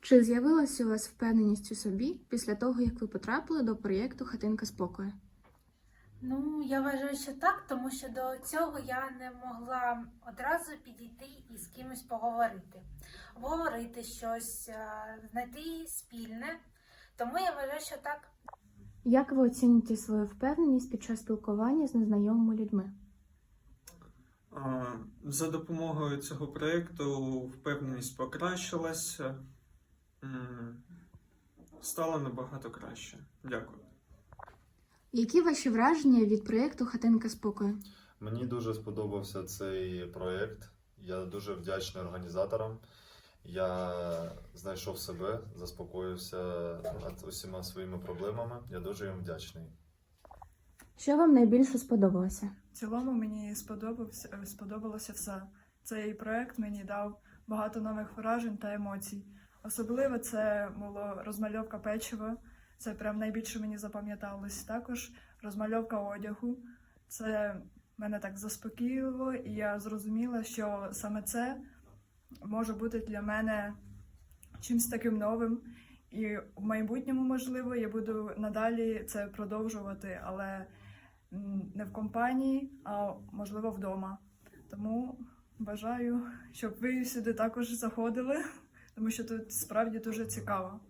Чи з'явилася у вас впевненість у собі після того, як ви потрапили до проєкту Хатинка спокою? Ну, я вважаю, що так, тому що до цього я не могла одразу підійти і з кимось поговорити, обговорити щось, е, знайти спільне. Тому я вважаю, що так. Як ви оцінюєте свою впевненість під час спілкування з незнайомими людьми? А, За допомогою цього проєкту впевненість покращилася, стало набагато краще. Дякую. Які ваші враження від проєкту Хатинка спокою? Мені дуже сподобався цей проєкт. Я дуже вдячний організаторам. Я знайшов себе, заспокоївся над усіма своїми проблемами. Я дуже їм вдячний. Що вам найбільше сподобалося? В цілому мені сподобався, сподобалося все. Цей проект мені дав багато нових вражень та емоцій. Особливо це було розмальовка печива. Це прям найбільше мені запам'яталось. Також розмальовка одягу. Це мене так заспокоїло, і я зрозуміла, що саме це може бути для мене чимось таким новим. І в майбутньому, можливо, я буду надалі це продовжувати, але не в компанії, а можливо вдома. Тому бажаю, щоб ви сюди також заходили, тому що тут справді дуже цікаво.